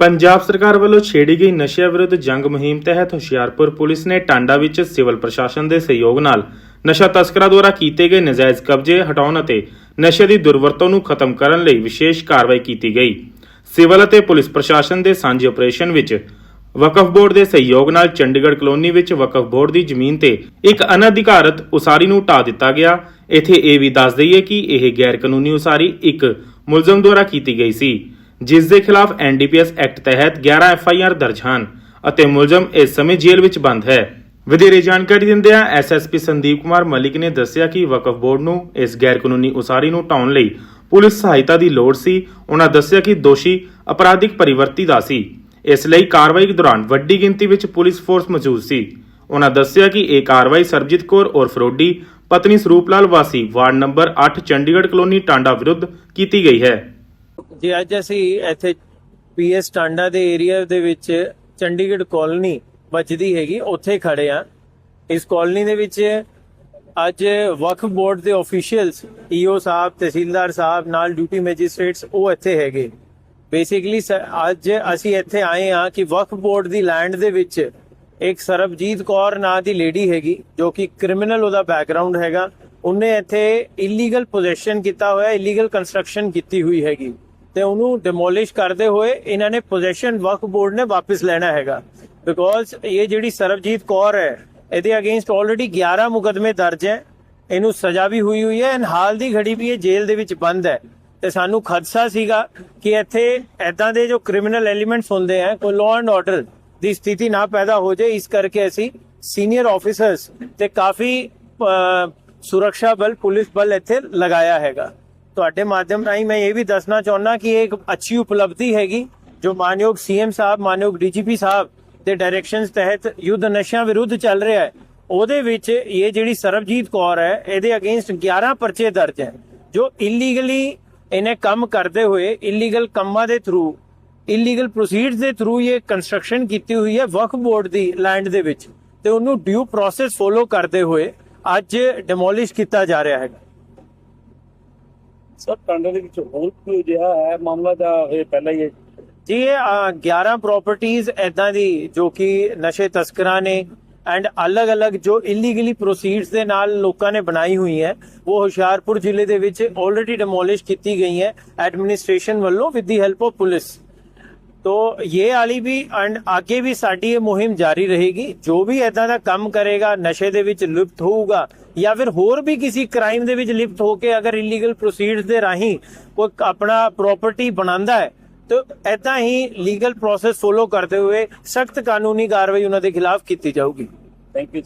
ਪੰਜਾਬ ਸਰਕਾਰ ਵੱਲੋਂ ਛੇੜੀ ਗਈ ਨਸ਼ਿਆਂ ਵਿਰੁੱਧ ਜੰਗ ਮੁਹਿੰਮ ਤਹਿਤ ਹੁਸ਼ਿਆਰਪੁਰ ਪੁਲਿਸ ਨੇ ਟਾਂਡਾ ਵਿੱਚ ਸਿਵਲ ਪ੍ਰਸ਼ਾਸਨ ਦੇ ਸਹਿਯੋਗ ਨਾਲ ਨਸ਼ਾ ਤਸਕਰਾਂ ਦੁਆਰਾ ਕੀਤੇ ਗਏ ਨਜਾਇਜ਼ ਕਬਜ਼ੇ ਹਟਾਉਣ ਅਤੇ ਨਸ਼ੇ ਦੀ ਦੁਰਵਰਤੋਂ ਨੂੰ ਖਤਮ ਕਰਨ ਲਈ ਵਿਸ਼ੇਸ਼ ਕਾਰਵਾਈ ਕੀਤੀ ਗਈ। ਸਿਵਲ ਅਤੇ ਪੁਲਿਸ ਪ੍ਰਸ਼ਾਸਨ ਦੇ ਸਾਂਝੇ ਆਪਰੇਸ਼ਨ ਵਿੱਚ ਵਕਫ ਬੋਰਡ ਦੇ ਸਹਿਯੋਗ ਨਾਲ ਚੰਡੀਗੜ੍ਹ ਕਲੋਨੀ ਵਿੱਚ ਵਕਫ ਬੋਰਡ ਦੀ ਜ਼ਮੀਨ ਤੇ ਇੱਕ ਅਨਧਿਕਾਰਤ ਉਸਾਰੀ ਨੂੰ ਢਾ ਦਿੱਤਾ ਗਿਆ। ਇੱਥੇ ਇਹ ਵੀ ਦੱਸ ਦਈਏ ਕਿ ਇਹ ਗੈਰ ਕਾਨੂੰਨੀ ਉਸਾਰੀ ਇੱਕ ਮੁਲਜ਼ਮ ਦੁਆਰਾ ਕੀਤੀ ਗਈ ਸੀ। ਜਿਸ ਦੇ ਖਿਲਾਫ ਐਨਡੀਪੀਐਸ ਐਕਟ ਤਹਿਤ 11 ਐਫਆਈਆਰ ਦਰਜ ਹਨ ਅਤੇ ਮੁਲਜ਼ਮ ਇਸ ਸਮੇਂ ਜੇਲ੍ਹ ਵਿੱਚ ਬੰਦ ਹੈ। ਵਧੇਰੇ ਜਾਣਕਾਰੀ ਦਿੰਦਿਆਂ ਐਸਐਸਪੀ ਸੰਦੀਪ ਕੁਮਾਰ ਮਲਿਕ ਨੇ ਦੱਸਿਆ ਕਿ ਵਕਫ ਬੋਰਡ ਨੂੰ ਇਸ ਗੈਰ ਕਾਨੂੰਨੀ ਉਸਾਰੀ ਨੂੰ ਢਾਉਣ ਲਈ ਪੁਲਿਸ ਸਹਾਇਤਾ ਦੀ ਲੋੜ ਸੀ। ਉਹਨਾਂ ਦੱਸਿਆ ਕਿ ਦੋਸ਼ੀ ਅਪਰਾਧਿਕ ਪਰਿਵਰਤੀ ਦਾ ਸੀ। ਇਸ ਲਈ ਕਾਰਵਾਈ ਦੌਰਾਨ ਵੱਡੀ ਗਿਣਤੀ ਵਿੱਚ ਪੁਲਿਸ ਫੋਰਸ ਮੌਜੂਦ ਸੀ। ਉਹਨਾਂ ਦੱਸਿਆ ਕਿ ਇਹ ਕਾਰਵਾਈ ਸਰਬਜੀਤ ਕੌਰ ਔਰ ਫਰੋਡੀ ਪਤਨੀ ਸਰੂਪ ਲਾਲ ਵਾਸੀ, ward number 8 Chandigarh colony Tanda ਵਿਰੁੱਧ ਕੀਤੀ ਗਈ ਹੈ। ਜੇ ਅੱਜ ਅਸੀਂ ਇੱਥੇ ਪੀਐਸ ਟਾਂਡਾ ਦੇ ਏਰੀਆ ਦੇ ਵਿੱਚ ਚੰਡੀਗੜ੍ਹ ਕਾਲਨੀ ਵੱਜਦੀ ਹੈਗੀ, ਉੱਥੇ ਖੜੇ ਆ ਇਸ ਕਾਲਨੀ ਦੇ ਵਿੱਚ ਅੱਜ ਵਕਫ ਬੋਰਡ ਦੇ ਅਫੀਸ਼ੀਅਲਸ ਈਓ ਸਾਹਿਬ, ਤਹਿਸੀਲਦਾਰ ਸਾਹਿਬ, ਨਾਲ ਡਿਊਟੀ ਮੈਜਿਸਟ੍ਰੇਟਸ ਉਹ ਇੱਥੇ ਹੈਗੇ। ਬੇਸਿਕਲੀ ਅੱਜ ਅਸੀਂ ਇੱਥੇ ਆਏ ਆ ਕਿ ਵਕਫ ਬੋਰਡ ਦੀ ਲੈਂਡ ਦੇ ਵਿੱਚ ਇੱਕ ਸਰਬਜੀਤ ਕੌਰ ਨਾਂ ਦੀ ਲੇਡੀ ਹੈਗੀ, ਜੋ ਕਿ ਕ੍ਰਿਮੀਨਲ ਉਹਦਾ ਬੈਕਗ੍ਰਾਉਂਡ ਹੈਗਾ। ਉਹਨੇ ਇੱਥੇ ਇਲੀਗਲ ਪੋਜੈਸ਼ਨ ਕੀਤਾ ਹੋਇਆ ਇਲੀਗਲ ਕੰਸਟਰਕਸ਼ਨ ਕੀਤੀ ਹੋਈ ਹੈਗੀ। ਤੇ ਉਹਨੂੰ ਡਿਮੋਲਿਸ਼ ਕਰਦੇ ਹੋਏ ਇਹਨਾਂ ਨੇ ਪੋਜੈਸ਼ਨ ਵਕਫ ਬੋਰਡ ਨੇ ਵਾਪਸ ਲੈਣਾ ਹੈਗਾ। ਬਿਕੋਜ਼ ਇਹ ਜਿਹੜੀ ਸਰਬਜੀਤ ਕੌਰ ਹੈ, ਇਹਦੇ ਅਗੇਂਸਟ ਆਲਰੇਡੀ 11 ਮੁਕਦਮੇ ਦਰਜ ਹੈ। ਇਹਨੂੰ ਸਜ਼ਾ ਵੀ ਹੋਈ ਹੋਈ ਹੈ ਐਂਡ ਹਾਲ ਦੀ ਘੜੀ ਵੀ ਇਹ ਜੇਲ੍ਹ ਦੇ ਵਿੱਚ ਬੰਦ ਹੈ। ਤੇ ਸਾਨੂੰ ਖਦਸ਼ਾ ਸੀਗਾ ਕਿ ਇੱਥੇ ਐਦਾਂ ਦੇ ਜੋ ਕ੍ਰਿਮੀਨਲ ਐਲੀਮੈਂਟਸ ਹੁੰਦੇ ਆ, ਕੋਈ ਲਾਅ ਐਂਡ ਆਰਡਰ ਦੀ ਸਥਿਤੀ ਨਾ ਪੈਦਾ ਹੋ ਜਾਏ, ਇਸ ਕਰਕੇ ਅਸੀਂ ਸੀਨੀਅਰ ਆਫੀਸਰਸ ਤੇ ਕਾਫੀ ਸੁਰੱਖਿਆ ਬਲ, ਪੁਲਿਸ ਬਲ ਇੱਥੇ ਲਗਾਇਆ ਹੈਗਾ। ਤੁਹਾਡੇ ਮਾਧਿਅਮ ਰਾਹੀਂ ਮੈਂ ਇਹ ਵੀ ਦੱਸਣਾ ਚਾਹੁੰਦਾ ਕਿ ਇੱਕ ਅੱਛੀ ਉਪਲਬਧੀ ਹੈਗੀ, ਜੋ ਮਾਨਯੋਗ ਸੀਐਮ ਸਾਹਿਬ, ਮਾਨਯੋਗ ਡੀਜੀਪੀ ਸਾਹਿਬ ਦੇ ਡਾਇਰੈਕਸ਼ਨਸ ਤਹਿਤ ਯੁੱਧ ਨਸ਼ਿਆਂ ਵਿਰੁੱਧ ਚੱਲ ਰਿਹਾ ਹੈ। ਉਹਦੇ ਵਿੱਚ ਇਹ ਜਿਹੜੀ ਸਰਬਜੀਤ ਕੌਰ ਹੈ, ਇਹਦੇ ਅਗੇਂਸਟ 11 ਪਰਚੇ ਦਰਜ ਹੈ, ਜੋ ਇਲੀਗਲੀ ਇਹਨੇ ਕੰਮ ਕਰਦੇ ਹੋਏ ਇਲੀਗਲ ਕੰਮਾਂ ਦੇ ਥਰੂ ਇਲੀਗਲ ਪ੍ਰੋਸੀਡਸ ਦੇ ਥਰੂ ਇਹ ਕੰਸਟਰਕਸ਼ਨ ਕੀਤੀ ਹੋਈ ਹੈ ਵਕਫ ਬੋਰਡ ਦੀ ਲੈਂਡ ਦੇ ਵਿੱਚ। ਤੇ ਉਹਨੂੰ ਡਿਊ ਪ੍ਰੋਸੈਸ ਫੋਲੋ ਕਰਦੇ ਹੋਏ ਅੱਜ ਡਿਮੋਲਿਸ਼ ਕੀਤਾ ਜਾ ਰਿਹਾ ਹੈ ਸਰ ਟਾਂਡੇ ਦੇ ਵਿੱਚ ਹੋਰ ਕੋਈ ਜਿਹਾ ਹੈ? ਮਾਮਲਾ ਜਾਂ ਇਹ ਪਹਿਲਾਂ ਹੀ ਹੈ ਜੀ। ਇਹ 11 ਪ੍ਰਾਪਰਟੀਆਂ ਐਦਾਂ ਦੀ ਜੋ ਕਿ ਨਸ਼ੇ ਤਸਕਰਾਂ ਨੇ ਐਂਡ ਅਲੱਗ-ਅਲੱਗ ਜੋ ਇਲੀਗਲੀ ਪ੍ਰੋਸੀਡਸ ਦੇ ਨਾਲ ਲੋਕਾਂ ਨੇ ਬਣਾਈ ਹੋਈ ਹੈ, ਉਹ ਹੁਸ਼ਿਆਰਪੁਰ ਜ਼ਿਲ੍ਹੇ ਦੇ ਵਿੱਚ ਆਲਰੇਡੀ ਡਿਮੋਲਿਸ਼ ਕੀਤੀ ਗਈ ਹੈ। ਐਡਮਿਨਿਸਟ੍ਰੇਸ਼ਨ ਵੱਲੋਂ with the help of police ਤੋ ਇਹ ਵਾਲੀ ਵੀ ਐਂਡ ਅੱਗੇ ਵੀ ਸਾਡੀ ਇਹ ਮੁਹਿੰਮ ਜਾਰੀ ਰਹੇਗੀ। ਜੋ ਵੀ ਐਦਾਂ ਦਾ ਕੰਮ ਕਰੇਗਾ, ਨਸ਼ੇ ਦੇ ਵਿੱਚ ਲਿਪਤ ਹੋਊਗਾ ਜਾਂ ਫਿਰ ਹੋਰ ਵੀ ਕਿਸੇ ਕ੍ਰਾਈਮ ਦੇ ਵਿੱਚ ਲਿਪਤ ਹੋ ਕੇ ਅਗਰ ਇਲੀਗਲ ਪ੍ਰੋਸੀਡਸ ਦੇ ਰਾਹੀਂ ਕੋਈ ਆਪਣਾ ਪ੍ਰਾਪਰਟੀ ਬਣਾਉਂਦਾ ਹੈ, ਤਾਂ ਐਦਾਂ ਹੀ ਲੀਗਲ ਪ੍ਰੋਸੈਸ ਫੋਲੋ ਕਰਦੇ ਹੋਏ ਸਖਤ ਕਾਨੂੰਨੀ ਕਾਰਵਾਈ ਉਹਨਾਂ ਦੇ ਖਿਲਾਫ ਕੀਤੀ ਜਾਊਗੀ। Thank you